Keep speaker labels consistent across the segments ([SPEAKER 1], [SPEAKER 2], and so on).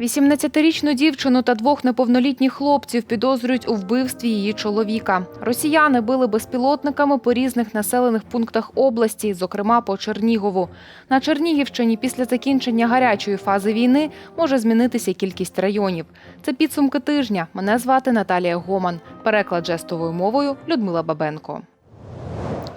[SPEAKER 1] 18-річну дівчину та двох неповнолітніх хлопців підозрюють у вбивстві її чоловіка. Росіяни били безпілотниками по різних населених пунктах області, зокрема по Чернігову. На Чернігівщині після закінчення гарячої фази війни може змінитися кількість районів. Це підсумки тижня. Мене звати Наталія Гоман. Переклад жестовою мовою Людмила Бабенко.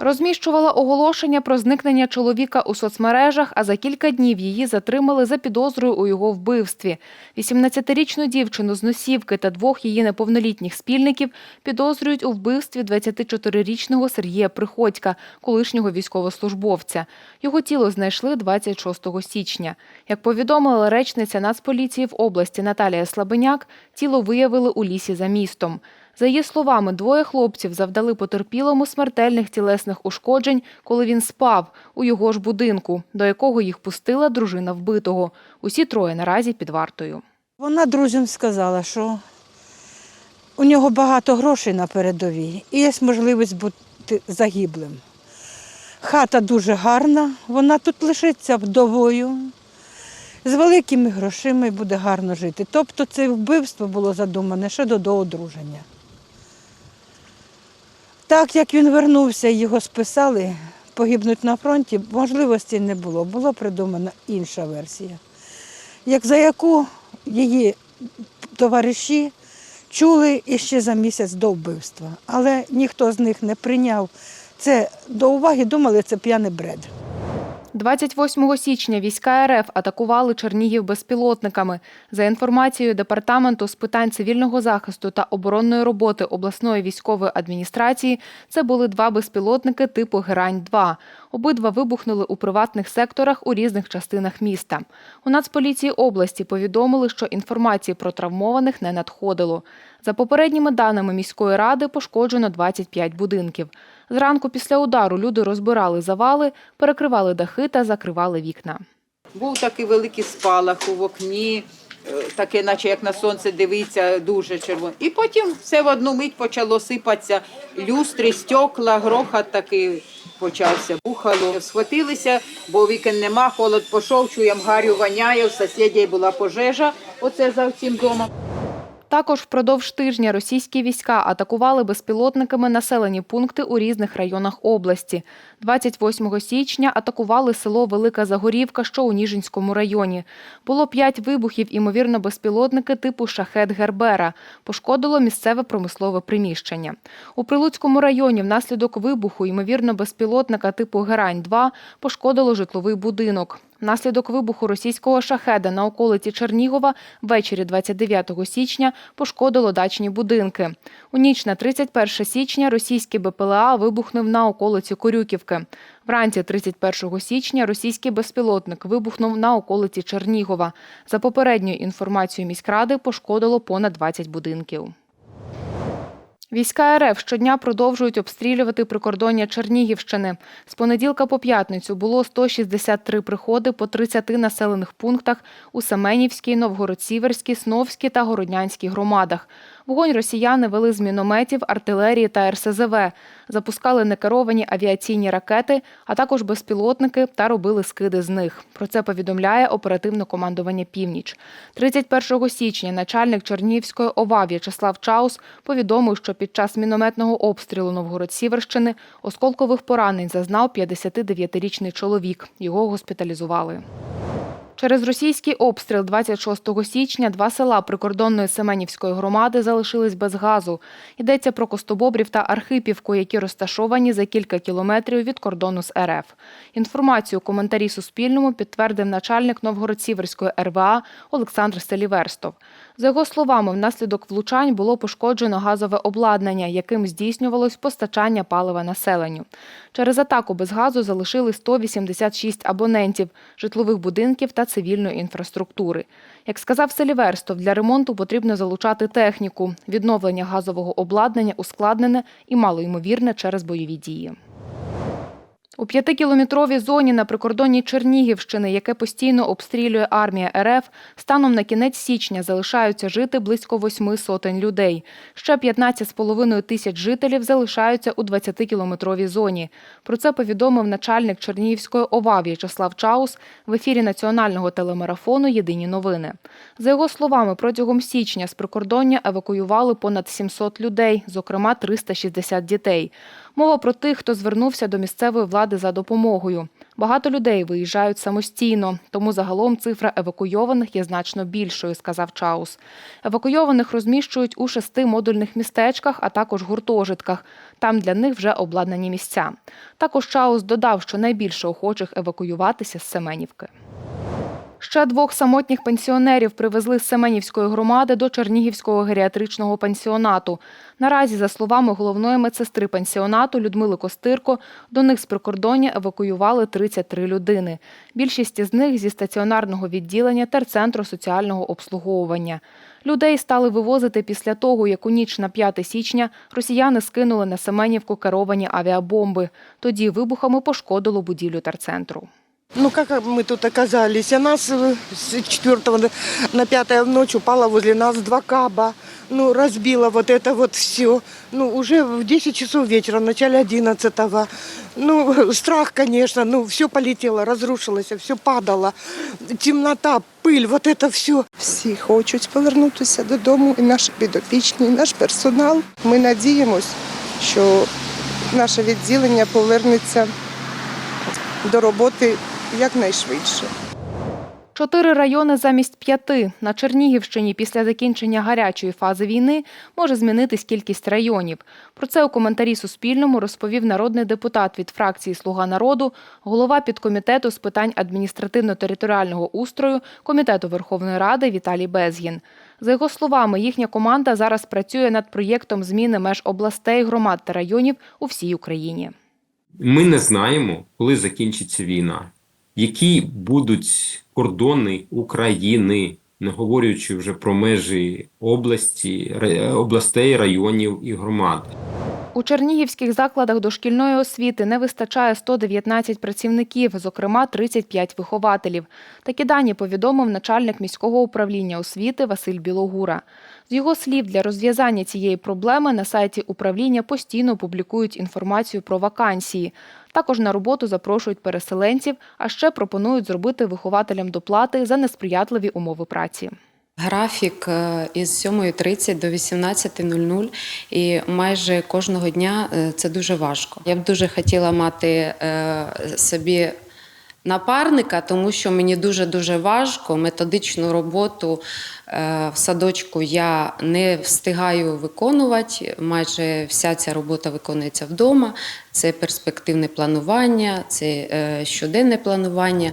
[SPEAKER 1] Розміщувала оголошення про зникнення чоловіка у соцмережах, а за кілька днів її затримали за підозрою у його вбивстві. 18-річну дівчину з Носівки та двох її неповнолітніх спільників підозрюють у вбивстві 24-річного Сергія Приходька, колишнього військовослужбовця. Його тіло знайшли 26 січня. Як повідомила речниця Нацполіції в області Наталія Слабеняк, тіло виявили у лісі за містом. За її словами, двоє хлопців завдали потерпілому смертельних тілесних ушкоджень, коли він спав у його ж будинку, до якого їх пустила дружина вбитого. Усі троє наразі під вартою.
[SPEAKER 2] Вона друзям сказала, що у нього багато грошей на передовій і є можливість бути загиблим. Хата дуже гарна, вона тут лишиться вдовою, з великими грошима і буде гарно жити. Тобто це вбивство було задумане ще до, одруження. Так як він вернувся його списали, погибнуть на фронті, можливості не було. Була придумана інша версія, як за яку її товариші чули іще за місяць до вбивства. Але ніхто з них не прийняв це до уваги, думали, це п'яний бред.
[SPEAKER 1] 28 січня війська РФ атакували Чернігів безпілотниками. За інформацією департаменту з питань цивільного захисту та оборонної роботи обласної військової адміністрації, це були два безпілотники типу Герань-2. Обидва вибухнули у приватних секторах у різних частинах міста. У Нацполіції області повідомили, що інформації про травмованих не надходило. За попередніми даними міської ради пошкоджено 25 будинків. Зранку після удару люди розбирали завали, перекривали дахи та закривали вікна.
[SPEAKER 3] Був такий великий спалах у вікні, е, таке, наче як на сонце дивиться, дуже червоно. І потім все в одну мить почало сипатися люстри, стекла, грохот такий почався. Бухало. Схватилися, бо вікон нема, холод пішов, чуєм гарю воняє, в сусідів була пожежа, оце за цим домом.
[SPEAKER 1] Також впродовж тижня російські війська атакували безпілотниками населені пункти у різних районах області. 28 січня атакували село Велика Загорівка, що у Ніжинському районі. Було п'ять вибухів, імовірно, безпілотники типу шахет Гербера. Пошкодило місцеве промислове приміщення. У Прилуцькому районі внаслідок вибуху, ймовірно, безпілотника типу Герань-2 пошкодило житловий будинок. Внаслідок вибуху російського шахеда на околиці Чернігова ввечері 29 січня пошкодило дачні будинки. У ніч на 31 січня російський БПЛА вибухнув на околиці Корюківки. Вранці 31 січня російський безпілотник вибухнув на околиці Чернігова. За попередньою інформацією міськради пошкодило понад 20 будинків. Війська РФ щодня продовжують обстрілювати прикордоння Чернігівщини. З понеділка по п'ятницю було 163 приходи по 30 населених пунктах у Семенівській, Новгород-Сіверській, Сновській та Городнянській громадах. Вогонь росіяни вели з мінометів, артилерії та РСЗВ, запускали некеровані авіаційні ракети, а також безпілотники та робили скиди з них. Про це повідомляє оперативне командування Північ. 31 січня начальник Чернігівської ОВА В'ячеслав Чаус повідомив, що під час мінометного обстрілу Новгород-Сіверщини осколкових поранень зазнав 59-річний чоловік. Його госпіталізували. Через російський обстріл 26 січня два села прикордонної Семенівської громади залишились без газу. Йдеться про Костобобрів та Архипівку, які розташовані за кілька кілометрів від кордону з РФ. Інформацію у коментарі Суспільному підтвердив начальник Новгород-Сіверської РВА Олександр Селіверстов. За його словами, внаслідок влучань було пошкоджено газове обладнання, яким здійснювалось постачання палива населенню. Через атаку без газу залишили 186 абонентів, житлових будинків та цивільної інфраструктури. Як сказав Селіверстов, для ремонту потрібно залучати техніку. Відновлення газового обладнання ускладнене і малоймовірне через бойові дії. У п'ятикілометровій зоні на прикордонні Чернігівщини, яке постійно обстрілює армія РФ, станом на кінець січня залишаються жити близько восьми сотень людей. Ще 15,5 тисяч жителів залишаються у 20-кілометровій зоні. Про це повідомив начальник Чернігівської ОВА В'ячеслав Чаус в ефірі національного телемарафону Єдині новини. За його словами, протягом січня з прикордоння евакуювали понад 700 людей, зокрема 360 дітей. Мова про тих, хто звернувся до місцевої влади за допомогою. Багато людей виїжджають самостійно, тому загалом цифра евакуйованих є значно більшою, сказав Чаус. Евакуйованих розміщують у шести модульних містечках, а також гуртожитках. Там для них вже обладнані місця. Також Чаус додав, що найбільше охочих евакуюватися з Семенівки. Ще двох самотніх пенсіонерів привезли з Семенівської громади до Чернігівського геріатричного пансіонату. Наразі, за словами головної медсестри пансіонату Людмили Костирко, до них з прикордоння евакуювали 33 людини. Більшість із них зі стаціонарного відділення терцентру соціального обслуговування. Людей стали вивозити після того, як у ніч на 5 січня росіяни скинули на Семенівку керовані авіабомби. Тоді вибухами пошкодило будівлю терцентру.
[SPEAKER 4] Ну, как мы тут оказались? А нас э, с 4 на 5 в ночь упало возле нас два каба. Ну, разбило вот это вот все. Ну, уже в 10 часов вечера, в начале 11 -го. Ну, страх, конечно. Ну, все полетело, разрушилось, все падало. Темнота, пыль, вот это все.
[SPEAKER 5] Всі хочуть повернутися додому, і наші підопічні, і наш персонал. Ми надіємось, що наше відділення повернеться до роботи якнайшвидше.
[SPEAKER 1] Чотири райони замість п'яти. На Чернігівщині після закінчення гарячої фази війни може змінитись кількість районів. Про це у коментарі Суспільному розповів народний депутат від фракції Слуга народу, голова підкомітету з питань адміністративно-територіального устрою Комітету Верховної Ради Віталій Безгін. За його словами, їхня команда зараз працює над проєктом зміни меж областей, громад та районів у всій Україні.
[SPEAKER 6] Ми не знаємо, коли закінчиться війна, які будуть кордони України, не говорячи вже про межі області, областей, районів і громад.
[SPEAKER 1] У чернігівських закладах дошкільної освіти не вистачає 119 працівників, зокрема 35 вихователів. Такі дані повідомив начальник міського управління освіти Василь Білогура. З його слів, для розв'язання цієї проблеми на сайті управління постійно публікують інформацію про вакансії. Також на роботу запрошують переселенців, а ще пропонують зробити вихователям доплати за несприятливі умови праці.
[SPEAKER 7] Графік е, із 7.30 до 18.00 і майже кожного дня е, це дуже важко. Я б дуже хотіла мати е, собі напарника, тому що мені дуже-дуже важко. Методичну роботу в садочку я не встигаю виконувати. Майже вся ця робота виконується вдома. Це перспективне планування, це щоденне планування.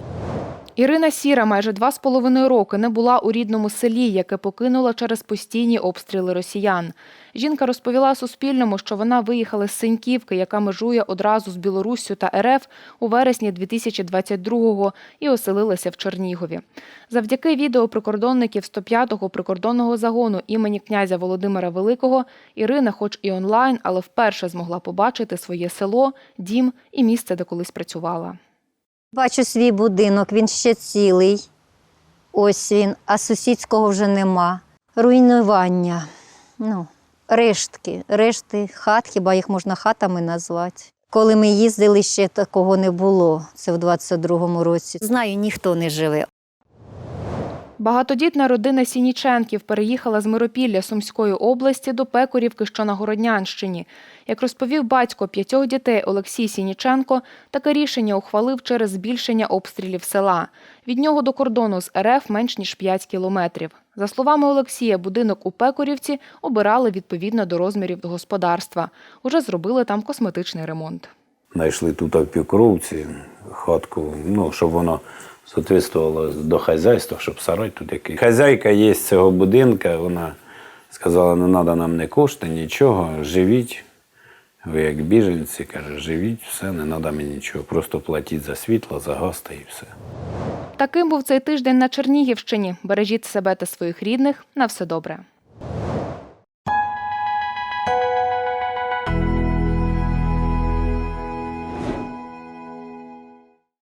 [SPEAKER 1] Ірина Сіра майже два з половиною роки не була у рідному селі, яке покинула через постійні обстріли росіян. Жінка розповіла Суспільному, що вона виїхала з Синьківки, яка межує одразу з Білоруссю та РФ у вересні 2022-го і оселилася в Чернігові. Завдяки відео прикордонників 105-го прикордонного загону імені князя Володимира Великого Ірина, хоч і онлайн, але вперше змогла побачити своє село, дім і місце, де колись працювала.
[SPEAKER 8] Бачу свій будинок, він ще цілий. Ось він, а сусідського вже нема. Руйнування. Ну, рештки, решти хат, хіба їх можна хатами назвати. Коли ми їздили, ще такого не було. Це в 22-му році. Знаю, ніхто не живе.
[SPEAKER 1] Багатодітна родина Сініченків переїхала з Миропілля Сумської області до Пекурівки, що на Городнянщині. Як розповів батько п'ятьох дітей Олексій Сініченко, таке рішення ухвалив через збільшення обстрілів села. Від нього до кордону з РФ менш ніж 5 кілометрів. За словами Олексія, будинок у Пекурівці обирали відповідно до розмірів господарства. Уже зробили там косметичний ремонт.
[SPEAKER 9] Знайшли тут в Півкровці хатку, ну, щоб воно соответствувало до хазяйства, щоб сарай тут який. Хазяйка є з цього будинка, вона сказала, не треба нам не кошти, нічого, живіть. Ви як біженці, каже, живіть, все, не треба мені нічого. Просто платіть за світло, за газ і все.
[SPEAKER 1] Таким був цей тиждень на Чернігівщині. Бережіть себе та своїх рідних. На все добре.